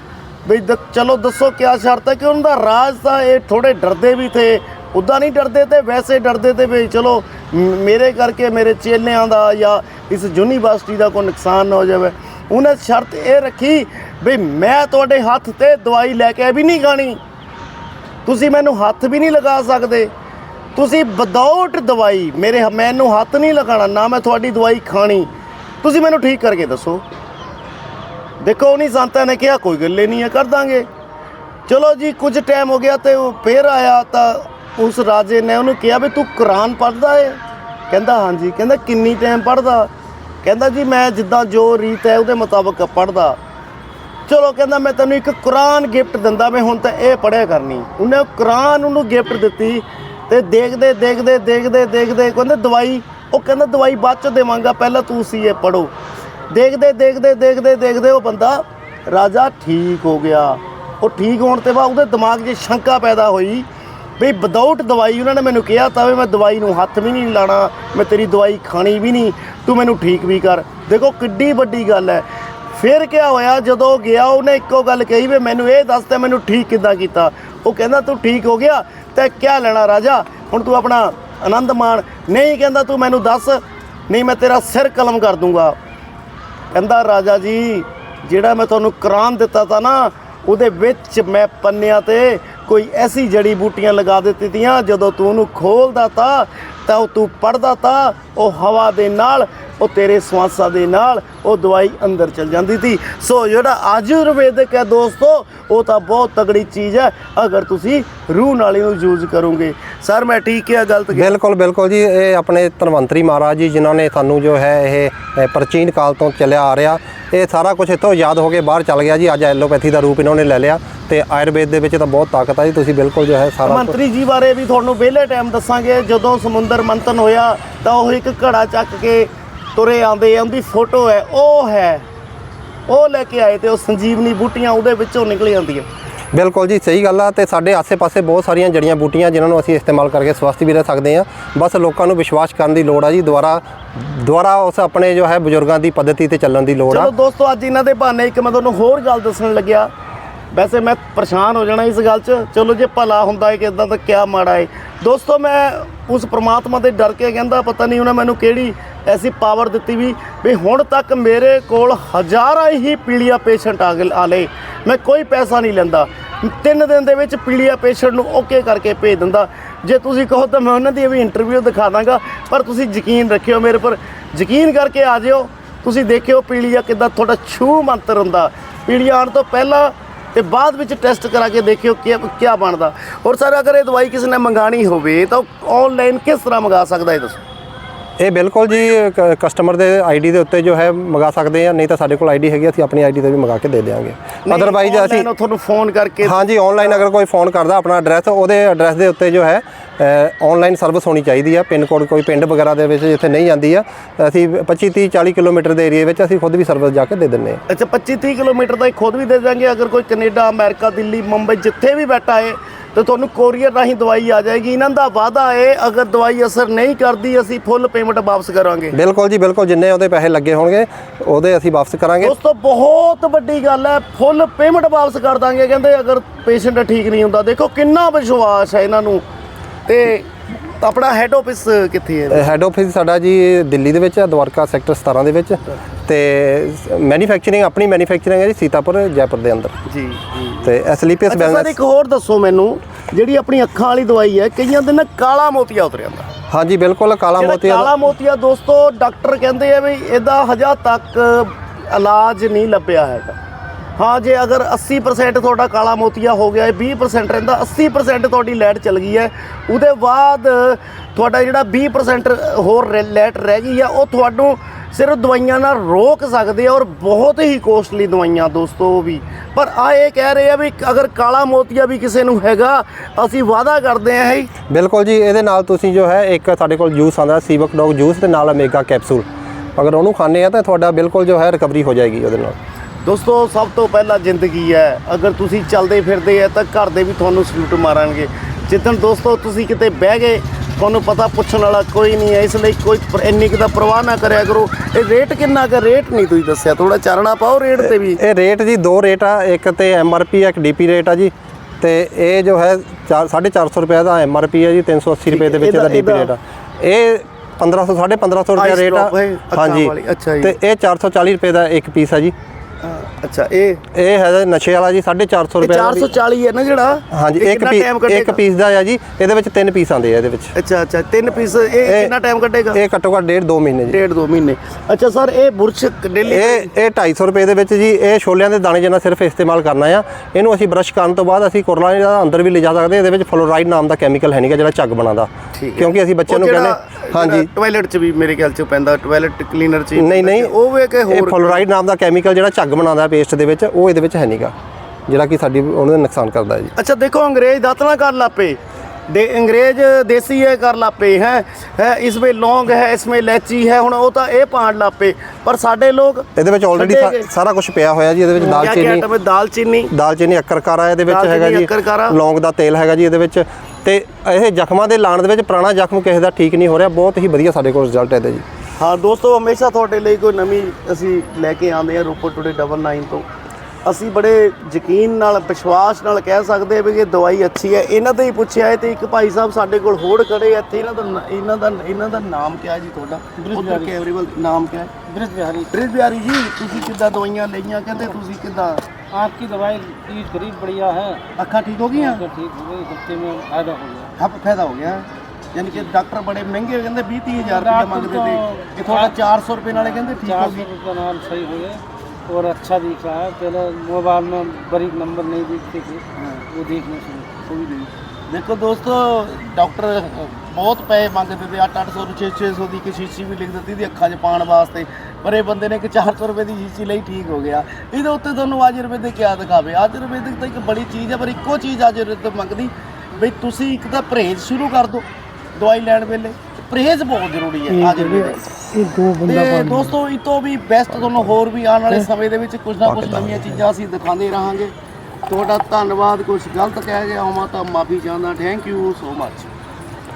ਵੀ ਦ- ਚਲੋ ਦੱਸੋ ਕਿਆ ਸ਼ਰਤ ਹੈ ਕਿ ਉਹਨਾਂ ਦਾ ਰਾਜ ਤਾਂ ਇਹ ਥੋੜੇ ਡਰਦੇ ਵੀ ਥੇ, ਉਦਾਂ ਨਹੀਂ ਡਰਦੇ ਤੇ ਵੈਸੇ ਡਰਦੇ ਤੇ ਵੀ ਚਲੋ ਮੇਰੇ ਕਰਕੇ ਮੇਰੇ ਚੇਲਿਆਂ ਦਾ ਜਾਂ ਇਸ ਯੂਨੀਵਰਸਿਟੀ ਦਾ ਕੋਈ ਨੁਕਸਾਨ ਨਾ ਹੋ ਜਾਵੇ। ਉਹਨੇ ਸ਼ਰਤ ਇਹ ਰੱਖੀ ਵੀ ਮੈਂ ਤੁਹਾਡੇ ਹੱਥ ਤੇ ਦਵਾਈ ਲੈ ਕੇ ਵੀ ਨਹੀਂ ਖਾਣੀ। ਤੁਸੀਂ ਮੈਨੂੰ ਹੱਥ ਵੀ ਨਹੀਂ ਲਗਾ ਸਕਦੇ। ਤੁਸੀਂ ਵਿਦਆਊਟ ਦਵਾਈ ਮੇਰੇ ਮੈਨੂੰ ਹੱਥ ਨਹੀਂ ਲਗਾਉਣਾ, ਨਾ ਮੈਂ ਤੁਹਾਡੀ ਦਵਾਈ ਖਾਣੀ। ਤੁਸੀਂ ਮੈਨੂੰ ਠੀਕ ਕਰਕੇ ਦੱਸੋ। ਦੇਖੋ ਉਨੀ ਸੰਤਾਂ ਨੇ ਕਿਹਾ, ਕੋਈ ਗੱਲ ਹੀ ਨਹੀਂ ਹੈ ਕਰ ਦਾਂਗੇ। ਚਲੋ ਜੀ, ਕੁਝ ਟਾਈਮ ਹੋ ਗਿਆ ਤੇ ਉਹ ਫੇਰ ਆਇਆ ਤਾਂ ਉਸ ਰਾਜੇ ਨੇ ਉਹਨੂੰ ਕਿਹਾ ਵੀ ਤੂੰ ਕੁਰਾਨ ਪੜ੍ਹਦਾ ਏ। ਕਹਿੰਦਾ, ਹਾਂਜੀ। ਕਹਿੰਦਾ, ਕਿੰਨੀ ਟਾਈਮ ਪੜ੍ਹਦਾ? ਕਹਿੰਦਾ, ਜੀ, ਮੈਂ ਜਿੱਦਾਂ ਜੋ ਰੀਤ ਹੈ, ਉਹਦੇ ਮੁਤਾਬਕ ਪੜ੍ਹਦਾ। ਚਲੋ, ਕਹਿੰਦਾ, ਮੈਂ ਤੈਨੂੰ ਇੱਕ ਕੁਰਾਨ ਗਿਫਟ ਦਿੰਦਾ ਮੈਂ, ਹੁਣ ਤਾਂ ਇਹ ਪੜ੍ਹਿਆ ਕਰਨੀ। ਉਹਨੇ ਕੁਰਾਨ ਉਹਨੂੰ ਗਿਫਟ ਦਿੱਤੀ ਤੇ ਦੇਖਦੇ ਦੇਖਦੇ ਦੇਖਦੇ ਦੇਖਦੇ, ਕਹਿੰਦੇ, ਦਵਾਈ, ਉਹ ਕਹਿੰਦਾ, ਦਵਾਈ ਬਾਅਦ ਚ ਦੇਵਾਂਗਾ, ਪਹਿਲਾਂ ਤੂੰ ਸੀ ਇਹ ਪੜੋ ਦੇਖਦੇ ਦੇਖਦੇ ਦੇਖਦੇ ਦੇਖਦੇ ਉਹ ਬੰਦਾ ਰਾਜਾ ਠੀਕ ਹੋ ਗਿਆ। ਉਹ ਠੀਕ ਹੋਣ ਤੇ ਬਾਅਦ ਉਹਦੇ ਦਿਮਾਗ 'ਚ ਸ਼ੰਕਾ ਪੈਦਾ ਹੋਈ ਵੀ ਵਿਦਆਊਟ ਦਵਾਈ ਉਹਨਾਂ ਨੇ ਮੈਨੂੰ ਕਿਹਾ ਤਾਂ ਵੀ ਮੈਂ ਦਵਾਈ ਨੂੰ ਹੱਥ ਵੀ ਨਹੀਂ ਲਾਣਾ, ਮੈਂ ਤੇਰੀ ਦਵਾਈ ਖਾਣੀ ਵੀ ਨਹੀਂ, ਤੂੰ ਮੈਨੂੰ ਠੀਕ ਵੀ ਕਰ। ਦੇਖੋ ਕਿੱਡੀ ਵੱਡੀ ਗੱਲ ਹੈ। ਫਿਰ ਕੀ ਹੋਇਆ, ਜਦੋਂ ਗਿਆ, ਉਹਨੇ ਇੱਕੋ ਗੱਲ ਕਹੀ ਵੀ ਮੈਨੂੰ ਇਹ ਦੱਸ ਤੇ ਮੈਨੂੰ ਠੀਕ ਕਿੱਦਾਂ ਕੀਤਾ। ਉਹ ਕਹਿੰਦਾ, ਤੂੰ ਠੀਕ ਹੋ ਗਿਆ ਤੇ ਕਿਆ ਲੈਣਾ ਰਾਜਾ? ਹੁਣ ਤੂੰ ਆਪਣਾ ਆਨੰਦ ਮਾਣ। ਨਹੀਂ ਕਹਿੰਦਾ, ਤੂੰ ਮੈਨੂੰ ਦੱਸ, ਨਹੀਂ ਮੈਂ ਤੇਰਾ ਸਿਰ ਕਲਮ ਕਰ ਦੂੰਗਾ। ਕਹਿੰਦਾ, ਰਾਜਾ ਜੀ, ਜਿਹੜਾ ਮੈਂ ਤੁਹਾਨੂੰ ਕੁਰਾਨ ਦਿੱਤਾ ਤਾ ਨਾ, ਉਹਦੇ ਵਿੱਚ ਮੈਂ ਪੰਨਿਆਂ ਤੇ ਕੋਈ ਐਸੀ ਜੜੀ ਬੂਟੀਆਂ ਲਗਾ ਦਿੱਤੀ ਤੀਆਂ, ਜਦੋਂ ਤੂੰ ਉਹਨੂੰ ਖੋਲਦਾ ਤਾ, ਤਾਂ ਉਹ ਤੂੰ ਪੜਦਾ ਤਾ, ਉਹ ਹਵਾ ਦੇ ਨਾਲ ਉਹ ਤੇਰੇ ਸਵਾਸਾਂ ਦੇ ਨਾਲ ਉਹ ਦਵਾਈ ਅੰਦਰ ਚਲ ਜਾਂਦੀ ਸੀ। ਸੋ ਜਿਹੜਾ ਆਯੁਰਵੈਦਿਕ ਹੈ ਦੋਸਤੋ ਉਹ ਤਾਂ ਬਹੁਤ ਤਗੜੀ ਚੀਜ਼ ਹੈ ਅਗਰ ਤੁਸੀਂ ਰੂਹ ਨਾਲੀ ਨੂੰ ਯੂਜ਼ ਕਰੋਗੇ। ਸਰ ਮੈਂ ਠੀਕ ਕਿਹਾ ਗਲਤ ਬਿਲਕੁਲ ਬਿਲਕੁਲ ਜੀ ਇਹ ਆਪਣੇ ਧਨਵੰਤਰੀ ਮਹਾਰਾਜ ਜੀ ਜਿਨ੍ਹਾਂ ਨੇ ਸਾਨੂੰ ਜੋ ਹੈ ਇਹ ਪ੍ਰਾਚੀਨ ਕਾਲ ਤੋਂ ਚੱਲਿਆ ਆ ਰਿਹਾ ਇਹ ਸਾਰਾ ਕੁਝ ਇੱਥੋਂ ਯਾਦ ਹੋ ਕੇ ਬਾਹਰ ਚੱਲ ਗਿਆ ਜੀ। ਅੱਜ ਐਲੋਪੈਥੀ ਦਾ ਰੂਪ ਇਹਨਾਂ ਨੇ ਲੈ ਲਿਆ ਤੇ ਆਯੁਰਵੇਦ ਦੇ ਵਿੱਚ ਤਾਂ ਬਹੁਤ ਤਾਕਤ ਹੈ ਜੀ। ਤੁਸੀਂ ਬਿਲਕੁਲ ਜੋ ਹੈ ਸਾਰਾ ਮੰਤਰੀ ਜੀ ਬਾਰੇ ਵੀ ਤੁਹਾਨੂੰ ਵਿਹਲੇ ਟਾਈਮ ਦੱਸਾਂਗੇ। ਜਦੋਂ ਸਮੁੰਦਰ ਮੰਥਨ ਹੋਇਆ ਤਾਂ ਉਹ ਇੱਕ ਘੜਾ ਚੱਕ ਕੇ ਤੁਰੇ ਆਉਂਦੇ ਆ ਉਹਦੀ ਫੋਟੋ ਹੈ ਉਹ ਹੈ। ਉਹ ਲੈ ਕੇ ਆਏ ਤੇ ਉਹ ਸੰਜੀਵਨੀ ਬੂਟੀਆਂ ਉਹਦੇ ਵਿੱਚੋਂ ਨਿਕਲ ਜਾਂਦੀਆਂ। ਬਿਲਕੁਲ ਜੀ ਸਹੀ ਗੱਲ ਆ ਤੇ ਸਾਡੇ ਆਸੇ-ਪਾਸੇ ਬਹੁਤ ਸਾਰੀਆਂ ਜੜੀਆਂ ਬੂਟੀਆਂ ਜਿਨ੍ਹਾਂ ਨੂੰ ਅਸੀਂ ਇਸਤੇਮਾਲ ਕਰਕੇ ਸਵਸਥ ਵੀ ਰਹਿ ਸਕਦੇ ਹਾਂ ਬਸ ਲੋਕਾਂ ਨੂੰ ਵਿਸ਼ਵਾਸ ਕਰਨ ਦੀ ਲੋੜ ਆ ਜੀ ਦੁਬਾਰਾ ਦੁਬਾਰਾ ਉਸ ਆਪਣੇ ਜੋ ਹੈ ਬਜ਼ੁਰਗਾਂ ਦੀ ਪੱਧਤੀ ਤੇ ਚੱਲਣ ਦੀ ਲੋੜ ਆ। ਚਲੋ ਦੋਸਤੋ ਅੱਜ ਇਹਨਾਂ ਦੇ ਬਹਾਨੇ ਇੱਕ ਮੈਂ ਤੁਹਾਨੂੰ ਹੋਰ ਗੱਲ ਦੱਸਣ ਲੱਗਿਆ। ਵੈਸੇ ਮੈਂ ਪਰੇਸ਼ਾਨ ਹੋ ਜਾਣਾ ਇਸ ਗੱਲ 'ਚ। ਚਲੋ ਜੇ ਭਲਾ ਹੁੰਦਾ ਹੈ ਕਿ ਇਦਾਂ ਤਾਂ ਕਿਆ ਮਾੜਾ ਹੈ। ਦੋਸਤੋ ਮੈਂ ਉਸ ਪ੍ਰਮਾਤਮਾ ਦੇ ਡਰ ਕੇ ਕਹਿੰਦਾ ਪਤਾ ਨਹੀਂ ਉਹਨੇ ਮੈਨੂੰ ਕਿਹੜੀ ਐਸੀ ਪਾਵਰ ਦਿੱਤੀ ਵੀ ਵੀ ਹੁਣ ਤੱਕ ਮੇਰੇ ਕੋਲ ਹਜ਼ਾਰਾਂ ਹੀ ਪੀਲੀਆ ਪੇਸ਼ੈਂਟ ਆ ਗਏ ਮੈਂ ਕੋਈ ਪੈਸਾ ਨਹੀਂ ਲੈਂਦਾ। ਤਿੰਨ ਦਿਨ ਦੇ ਵਿੱਚ ਪੀਲੀਆ ਪੇਸ਼ੈਂਟ ਨੂੰ ਓਕੇ ਕਰਕੇ ਭੇਜ ਦਿੰਦਾ। ਜੇ ਤੁਸੀਂ ਕਹੋ ਤਾਂ ਮੈਂ ਉਹਨਾਂ ਦੀ ਵੀ ਇੰਟਰਵਿਊ ਦਿਖਾ ਦਾਂਗਾ, ਪਰ ਤੁਸੀਂ ਯਕੀਨ ਰੱਖਿਓ ਮੇਰੇ ਪਰ। ਯਕੀਨ ਕਰਕੇ ਆ ਜਿਓ। ਤੁਸੀਂ ਦੇਖਿਓ ਪੀਲੀਆ ਕਿੱਦਾਂ ਤੁਹਾਡਾ ਛੂ ਮੰਤਰ ਹੁੰਦਾ। ਪੀਲੀਆ ਆਉਣ ਤੋਂ ਪਹਿਲਾਂ ਤੇ ਬਾਅਦ ਵਿੱਚ ਟੈਸਟ ਕਰਾ ਕੇ ਦੇਖਿਓ ਕੀ ਕੀ ਬਣਦਾ। ਔਰ ਸਰ, ਅਗਰ ਇਹ ਦਵਾਈ ਕਿਸੇ ਨੇ ਮੰਗਾਣੀ ਹੋਵੇ ਤਾਂ ਆਨਲਾਈਨ ਕਿਸ ਤਰ੍ਹਾਂ ਮੰਗਾ ਸਕਦਾ ਹੈ ਦੱਸੋ? ਇਹ ਬਿਲਕੁਲ ਜੀ ਕਸਟਮਰ ਦੇ ਆਈਡੀ ਦੇ ਉੱਤੇ ਜੋ ਹੈ ਮੰਗਾ ਸਕਦੇ ਆ ਨਹੀਂ ਤਾਂ ਸਾਡੇ ਕੋਲ ਆਈਡੀ ਹੈਗੀ ਅਸੀਂ ਆਪਣੀ ਆਈਡੀ ਤੇ ਵੀ ਮੰਗਾ ਕੇ ਦੇ ਦੇਵਾਂਗੇ ਅਦਰਵਾਈਜ਼ ਅਸੀਂ ਤੁਹਾਨੂੰ ਫੋਨ ਕਰਕੇ ਹਾਂਜੀ ਆਨਲਾਈਨ ਅਗਰ ਕੋਈ ਫੋਨ ਕਰਦਾ ਆਪਣਾ ਐਡਰੈਸ ਉਹਦੇ ਐਡਰੈਸ ਦੇ ਉੱਤੇ ਜੋ ਹੈ ਆਨਲਾਈਨ ਸਰਵਿਸ ਹੋਣੀ ਚਾਹੀਦੀ ਆ। ਪਿੰਨ ਕੋਡ ਕੋਈ ਪਿੰਡ ਵਗੈਰਾ ਦੇ ਵਿੱਚ ਜਿੱਥੇ ਨਹੀਂ ਜਾਂਦੀ ਆ ਅਸੀਂ 25 30 40 ਕਿਲੋਮੀਟਰ ਦੇ ਏਰੀਆ ਵਿੱਚ ਅਸੀਂ ਖੁਦ ਵੀ ਸਰਵਿਸ ਜਾ ਕੇ ਦੇ ਦਿੰਨੇ ਆ ਅੱਛਾ 25 30 ਕਿਲੋਮੀਟਰ ਦਾ ਹੀ ਖੁਦ ਵੀ ਦੇ ਦਾਂਗੇ ਅਗਰ ਕੋਈ ਕੈਨੇਡਾ ਅਮਰੀਕਾ ਦਿੱਲੀ ਮੁੰਬਈ ਜਿੱਥੇ ਵੀ ਬੈਠਾ ਹੈ ਤੇ ਤੁਹਾਨੂੰ ਕੋਰੀਅਰ ਰਾਹੀਂ ਦਵਾਈ ਆ ਜਾਏਗੀ। ਇਹਨਾਂ ਦਾ ਵਾਅਦਾ ਹੈ ਅਗਰ ਦਵਾਈ ਅਸਰ ਨਹੀਂ ਕਰਦੀ ਅਸੀਂ ਫੁੱਲ ਪੇਮੈਂਟ ਵਾਪਸ ਕਰਾਂਗੇ। ਬਿਲਕੁਲ ਜੀ ਬਿਲਕੁਲ ਜਿੰਨੇ ਉਹਦੇ ਪੈਸੇ ਲੱਗੇ ਹੋਣਗੇ ਉਹਦੇ ਅਸੀਂ ਵਾਪਸ ਕਰਾਂਗੇ। ਦੋਸਤੋ ਬਹੁਤ ਵੱਡੀ ਗੱਲ ਹੈ ਫੁੱਲ ਪੇਮੈਂਟ ਵਾਪਸ ਕਰ ਦਾਂਗੇ। ਕਹਿੰਦੇ ਅਗਰ ਪੇਸ਼ੈਂਟ ਠੀਕ ਨਹੀਂ ਹੁੰਦਾ ਦੇਖੋ ਕਿੰਨਾ ਵਿਸ਼ਵਾਸ ਹੈ ਇਹਨਾਂ ਨੂੰ। ਤੇ ਆਪਣਾ ਹੈੱਡ ਆਫਿਸ ਕਿੱਥੇ ਹੈ? ਹੈੱਡ ਆਫਿਸ ਸਾਡਾ ਜੀ ਦਿੱਲੀ ਦੇ ਵਿੱਚ ਹੈ ਦਵਾਰਕਾ ਸੈਕਟਰ 17 ਦੇ ਵਿੱਚ। ਤੇ ਮੈਨੂਫੈਕਚਰਿੰਗ ਆਪਣੀ ਮੈਨੂਫੈਕਚਰਿੰਗ ਹੈ ਜੀ ਸੀਤਾਪੁਰ ਜੈਪੁਰ ਦੇ ਅੰਦਰ। ਜੀ ਤੇ ਐਸਲੀਪੀਐਸ ਅੱਛਾ ਸਰ ਇੱਕ ਹੋਰ ਦੱਸੋ ਮੈਨੂੰ ਜਿਹੜੀ ਆਪਣੀ ਅੱਖਾਂ ਵਾਲੀ ਦਵਾਈ ਹੈ ਕਈਆਂ ਦੇ ਨਾ ਕਾਲਾ ਮੋਤੀਆ ਉਤਰ ਜਾਂਦਾ ਹਾਂਜੀ ਬਿਲਕੁਲ ਕਾਲਾ ਮੋਤੀਆ ਕਾਲਾ ਮੋਤੀਆ ਦੋਸਤੋ ਡਾਕਟਰ ਕਹਿੰਦੇ ਆ ਵੀ ਇਹਦਾ ਹਜਾ ਤੱਕ ਇਲਾਜ ਨਹੀਂ ਲੱਭਿਆ ਹੈਗਾ। ਹਾਂ ਜੇ ਅਗਰ 80% ਤੁਹਾਡਾ ਕਾਲਾ ਮੋਤੀਆ ਹੋ ਗਿਆ ਹੈ 20% ਰਹਿੰਦਾ 80% ਤੁਹਾਡੀ ਲਾਈਟ ਚਲ ਗਈ ਹੈ ਉਹਦੇ ਬਾਅਦ ਤੁਹਾਡਾ ਜਿਹੜਾ 20% ਹੋਰ ਲਾਈਟ ਰਹਿ ਗਈ ਆ ਉਹ ਤੁਹਾਨੂੰ ਸਿਰਫ ਦਵਾਈਆਂ ਨਾਲ ਰੋਕ ਸਕਦੇ ਆ ਔਰ ਬਹੁਤ ਹੀ ਕੋਸਟਲੀ ਦਵਾਈਆਂ ਦੋਸਤੋ ਉਹ ਵੀ। ਪਰ ਆ ਇਹ ਕਹਿ ਰਹੇ ਆ ਵੀ ਅਗਰ ਕਾਲਾ ਮੋਤੀਆ ਵੀ ਕਿਸੇ ਨੂੰ ਹੈਗਾ ਅਸੀਂ ਵਾਅਦਾ ਕਰਦੇ ਆ ਹੀ ਬਿਲਕੁਲ ਜੀ ਇਹਦੇ ਨਾਲ ਤੁਸੀਂ ਜੋ ਹੈ ਇੱਕ ਸਾਡੇ ਕੋਲ ਜੂਸ ਆਉਂਦਾ ਸੀਵਕ ਡੌਗ ਜੂਸ ਤੇ ਨਾਲ ਅਮੇਗਾ ਕੈਪਸੂਲ ਅਗਰ ਉਹਨੂੰ ਖਾਂਦੇ ਆ ਤਾਂ ਤੁਹਾਡਾ ਬਿਲਕੁਲ ਜੋ ਹੈ ਰਿਕਵਰੀ ਹੋ ਜਾਏਗੀ ਉਹਦੇ ਨਾਲ। ਦੋਸਤੋ ਸਭ ਤੋਂ ਪਹਿਲਾਂ ਜ਼ਿੰਦਗੀ ਹੈ। ਅਗਰ ਤੁਸੀਂ ਚੱਲਦੇ ਫਿਰਦੇ ਆ ਤਾਂ ਘਰ ਦੇ ਵੀ ਤੁਹਾਨੂੰ ਸਲੂਟ ਮਾਰਨਗੇ ਜਿੱਦਣ ਦੋਸਤੋ ਤੁਸੀਂ ਕਿਤੇ ਬਹਿ ਗਏ ਤੁਹਾਨੂੰ ਪਤਾ ਪੁੱਛਣ ਵਾਲਾ ਕੋਈ ਨਹੀਂ ਹੈ ਇਸ ਲਈ ਕੋਈ ਇੰਨੀ ਕੁ ਦਾ ਪ੍ਰਵਾਹ ਨਾ ਕਰਿਆ ਕਰੋ। ਇਹ ਰੇਟ ਕਿੰਨਾ ਕੁ ਰੇਟ ਨਹੀਂ ਤੁਸੀਂ ਦੱਸਿਆ ਥੋੜਾ ਚਾਰਣਾ ਪਾਓ ਰੇਟ ਤੇ ਵੀ। ਇਹ ਰੇਟ ਜੀ ਦੋ ਰੇਟ ਆ ਇੱਕ ਤੇ ਐਮਆਰਪੀ ਹੈ ਇੱਕ ਡੀਪੀ ਰੇਟ ਆ ਜੀ। ਤੇ ਇਹ ਜੋ ਹੈ 450 ਰੁਪਏ ਦਾ ਐਮਆਰਪੀ ਹੈ ਜੀ 380 ਰੁਪਏ ਦੇ ਵਿੱਚ ਇਹਦਾ- ਡੀਪੀ ਇਹਦਾ- ਰੇਟ ਆ। ਇਹ 1500 1550 ਰੁਪਏ ਰੇਟ ਆ। ਹਾਂਜੀ। ਤੇ ਇਹ 440 ਰੁਪਏ ਦਾ ਇੱਕ ਪੀਸ ਆ ਜੀ। ਅੱਛਾ ਇਹ ਇਹ ਹੈ ਨਸ਼ੇ ਵਾਲਾ ਜੀ 450 ਇਹ ਰੁਪਏ ਦਾ ਵੀ। 440 ਹੈ ਨਾ ਜਿਹੜਾ ਹਾਂਜੀ ਇਹ ਇੱਕ ਕਿੰਨਾ ਪੀਸ time ਇੱਕ ਕੱਢੇਗਾ? ਪੀਸ ਦਾ ਆ ਜੀ ਇਹਦੇ ਵਿੱਚ ਤਿੰਨ ਪੀਸ ਆਉਂਦੇ ਆ ਇਹਦੇ ਵਿੱਚ ਅੱਛਾ ਅੱਛਾ ਤਿੰਨ ਪੀਸ ਇਹ ਇਹ- ਕਿੰਨਾ ਟਾਈਮ ਕੱਢੇਗਾ ਇਹ ਘੱਟੋ ਘੱਟ ਡੇਢ ਦੋ ਮਹੀਨੇ ਜੀ ਡੇਢ ਦੋ ਮਹੀਨੇ ਅੱਛਾ ਸਰ ਇਹ ਬੁਰਸ਼ ਡੇਲੀ ਇਹ ਇਹ 250 ਰੁਪਏ ਦੇ ਵਿੱਚ ਜੀ ਇਹ ਛੋਲਿਆਂ ਦੇ ਦਾਣੇ ਜਿੰਨਾ ਸਿਰਫ ਇਸਤੇਮਾਲ ਕਰਨਾ ਆ ਇਹਨੂੰ ਅਸੀਂ ਬ੍ਰਸ਼ ਕਰਨ ਤੋਂ ਬਾਅਦ ਅਸੀਂ ਕੁਰਲਾ ਦਾ ਅੰਦਰ ਵੀ ਲਿਜਾ ਸਕਦੇ। ਇਹਦੇ ਵਿੱਚ ਫਲੋਰਾਈਡ ਨਾਮ ਦਾ ਕੈਮੀਕਲ ਹੈ ਨਹੀਂਗਾ ਜਿਹੜਾ ਝੱਗ ਬਣਾਉਂਦਾ। ਕਿਉਂਕਿ ਅਸੀਂ ਬੱਚਿਆਂ ਨੂੰ ਕਹਿੰਦੇ ਹਾਂਜੀ ਟਾਇਲਟ 'ਚ ਵੀ ਮੇਰੇ ਖਿਆਲ 'ਚ ਪੈਂਦਾ ਟਾਇਲਟ ਕਲੀਨਰ 'ਚ ਹੀ ਨਹੀਂ ਪੈਂਦਾ ਨਹੀਂ ਕਿ ਉਹ ਵੇ ਕਿ ਇਹ ਹੋਰ ਫਲੋਰਾਈਡ ਨਾਮ ਦਾ ਕੈਮੀਕਲ ਜਿਹੜਾ ਝੱਗ ਬਣਾਉਂਦਾ ਆਉਂਦਾ ਪੇਸਟ ਦੇ ਵਿੱਚ ਉਹ ਇਹਦੇ ਵਿੱਚ ਹੈ ਨਹੀਂਗਾ ਜਿਹੜਾ ਕਿ ਸਾਡੀ ਉਹਨਾਂ ਦਾ ਨੁਕਸਾਨ ਕਰਦਾ ਹੈ ਜੀ। ਅੱਛਾ ਦੇਖੋ ਅੰਗਰੇਜ਼ ਦਾਤਣਾ ਕਰ ਲਾਪੇ ਦੇ ਅੰਗਰੇਜ਼ ਦੇਸੀ ਹੈ ਕਰ ਲਾਪੇ ਹੈ? ਹੈ ਇਸ ਵਿੱਚ ਲੌਂਗ ਹੈ ਇਸ ਵਿੱਚ ਇਲਾਚੀ ਹੈ ਹੁਣ ਉਹ ਤਾਂ ਇਹ ਪਾਣ ਲਾਪੇ ਪਰ ਸਾਡੇ ਲੋਕ ਇਹਦੇ ਵਿੱਚ ਆਲਰੇਡੀ ਸਾਰਾ ਕੁਝ ਪਿਆ ਹੋਇਆ ਜੀ ਇਹਦੇ ਵਿੱਚ ਦਾਲਚੀਨੀ ਦਾਲਚੀਨੀ ਦਾਲਚੀਨੀ ਅਕਰਕਾਰਾ ਇਹਦੇ ਵਿੱਚ ਹੈਗਾ ਜੀ। ਲੌਂਗ ਦਾ ਤੇਲ ਹੈਗਾ ਜੀ ਇਹਦੇ ਵਿੱਚ। ਤੇ ਇਹ ਜ਼ਖਮਾਂ ਦੇ ਲਾਣ ਦੇ ਵਿੱਚ ਪੁਰਾਣਾ ਜ਼ਖਮ ਕਿਸੇ ਦਾ ਠੀਕ ਨਹੀਂ ਹੋ ਰਿਹਾ ਬਹੁਤ ਹੀ ਵਧੀਆ ਸਾਡੇ ਕੋਲ ਰਿਜ਼ਲਟ ਹੈ ਇਹਦਾ ਜੀ। ਹਾਂ ਦੋਸਤੋ ਹਮੇਸ਼ਾ ਤੁਹਾਡੇ ਲਈ ਕੋਈ ਨਵੀਂ ਅਸੀਂ ਲੈ ਕੇ ਆਉਂਦੇ ਹਾਂ ਰੋਪੜ ਟੁਡੇ 99 ਤੋਂ ਅਸੀਂ ਬੜੇ ਯਕੀਨ ਨਾਲ ਵਿਸ਼ਵਾਸ ਨਾਲ ਕਹਿ ਸਕਦੇ ਹਾਂ ਵੀ ਇਹ ਦਵਾਈ ਅੱਛੀ ਹੈ ਇਹਨਾਂ ਤੇ ਹੀ ਪੁੱਛਿਆ ਹੈ ਤੇ ਇੱਕ ਭਾਈ ਸਾਹਿਬ ਸਾਡੇ ਕੋਲ ਹੋਰ ਖੜੇ ਆ ਇੱਥੇ ਇਹਨਾਂ ਦਾ ਨ- ਇਹਨਾਂ ਦਾ ਇਹਨਾਂ ਦਾ ਨਾਮ ਕੀ ਹੈ ਜੀ ਤੁਹਾਡਾ ਉਧਰ ਕੈਵਰੀਵਲ ਨਾਮ ਕੀ ਹੈ ब्रज बिहारी ਪ੍ਰਿਤ ਬਿਹਾਰੀ ਜੀ ਤੁਸੀਂ ਕਿੱਦਾਂ ਦਵਾਈਆਂ ਲਈਆਂ ਕਹਿੰਦੇ ਤੁਸੀਂ ਕਿੱਦਾਂ आँख की दवाई यूज करी बढ़िया है ਅੱਖਾਂ ਠੀਕ ਹੋ ਗਈਆਂ तो ठीक हो गई हफ्ते में फायदा हो गया ਹੱਪ ਫਾਇਦਾ ਹੋ ਗਿਆ ਯਾਨੀ ਕਿ ਡਾਕਟਰ ਬੜੇ ਮਹਿੰਗੇ ਕਹਿੰਦੇ 20 30 ਹਜ਼ਾਰ ਰੁਪਏ ਡਾਕਟਰ ਮੰਗਦੇ ਤਾਂ ਤੇ ਇਹ ਤੁਹਾਡਾ 400 ਰੁਪਏ ਨਾਲੇ ਕਹਿੰਦੇ ਠੀਕ ਹੋ चार ਗਈ सौ रुपये नाम सही हो गए और अच्छा दिख रहा है पहले मोबाइल में बरीक नंबर नहीं दिखते थे वो देखने से ਕੋਈ ਨਹੀਂ ਦੇਖੋ ਦੋਸਤੋ ਡਾਕਟਰ ਬਹੁਤ ਪੈਸੇ ਮੰਗਦੇ ਤੇ 8-800 6 600 ਦੀ ਇੱਕ ਸ਼ੀਸ਼ੀ ਵੀ ਲਿਖ ਦਿੱਤੀ ਦੀ ਅੱਖਾਂ 'ਚ ਪਾਉਣ ਵਾਸਤੇ ਪਰ ਇਹ ਬੰਦੇ ਨੇ ਇੱਕ 400 ਰੁਪਏ ਦੀ ਸ਼ੀਸ਼ੀ ਲਈ ਠੀਕ ਹੋ ਗਿਆ ਇਹਦੇ ਉੱਤੇ ਤੁਹਾਨੂੰ ਆਯੁਰਵੈਦਿਕ ਕਿਆ ਦਿਖਾਵੇ ਆਯੁਰਵੈਦਿਕ ਤਾਂ ਇੱਕ ਬੜੀ ਚੀਜ਼ ਹੈ ਪਰ ਇੱਕੋ ਚੀਜ਼ ਆਯੁਰਵੈਦਿਕ ਮੰਗਦੀ ਵੀ ਤੁਸੀਂ ਇੱਕ ਤਾਂ ਪਰਹੇਜ਼ ਸ਼ੁਰੂ ਕਰ ਦਿਓ ਦਵਾਈ ਲੈਣ ਵੇਲੇ। ਪਰਹੇਜ਼ ਬਹੁਤ ਜ਼ਰੂਰੀ ਹੈ ਆਯੁਰਵੈਦਿਕ ਇਹ ਦੋ ਬੰਦਾ ਤੇ ਦੋਸਤੋ ਇਹ ਤੋਂ ਵੀ ਬੈਸਟ ਤੁਹਾਨੂੰ ਹੋਰ ਵੀ ਆਉਣ ਵਾਲੇ ਸਮੇਂ ਦੇ ਵਿੱਚ ਕੁਝ ਨਾ ਕੁਝ ਨਵੀਆਂ ਚੀਜ਼ਾਂ ਅਸੀਂ ਦਿਖਾਉਂਦੇ ਰਹਾਂਗੇ। ਤੁਹਾਡਾ ਧੰਨਵਾਦ ਕੁਝ ਗਲਤ ਕਹਿ ਗਿਆ ਹੋਵਾਂ ਤਾਂ ਮਾਫੀ ਚਾਹੁੰਦਾ। ਥੈਂਕ ਯੂ ਸੋ ਮਚ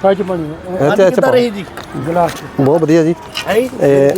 ਕੱਚ ਬਣੀ ਇੱਥੇ ਕਿੱਦਾਂ ਰਹੀ ਜੀ? ਗਲਾਸ ਬਹੁਤ ਵਧੀਆ ਜੀ। ਹੈ? ਇਹ- ਠੀਕ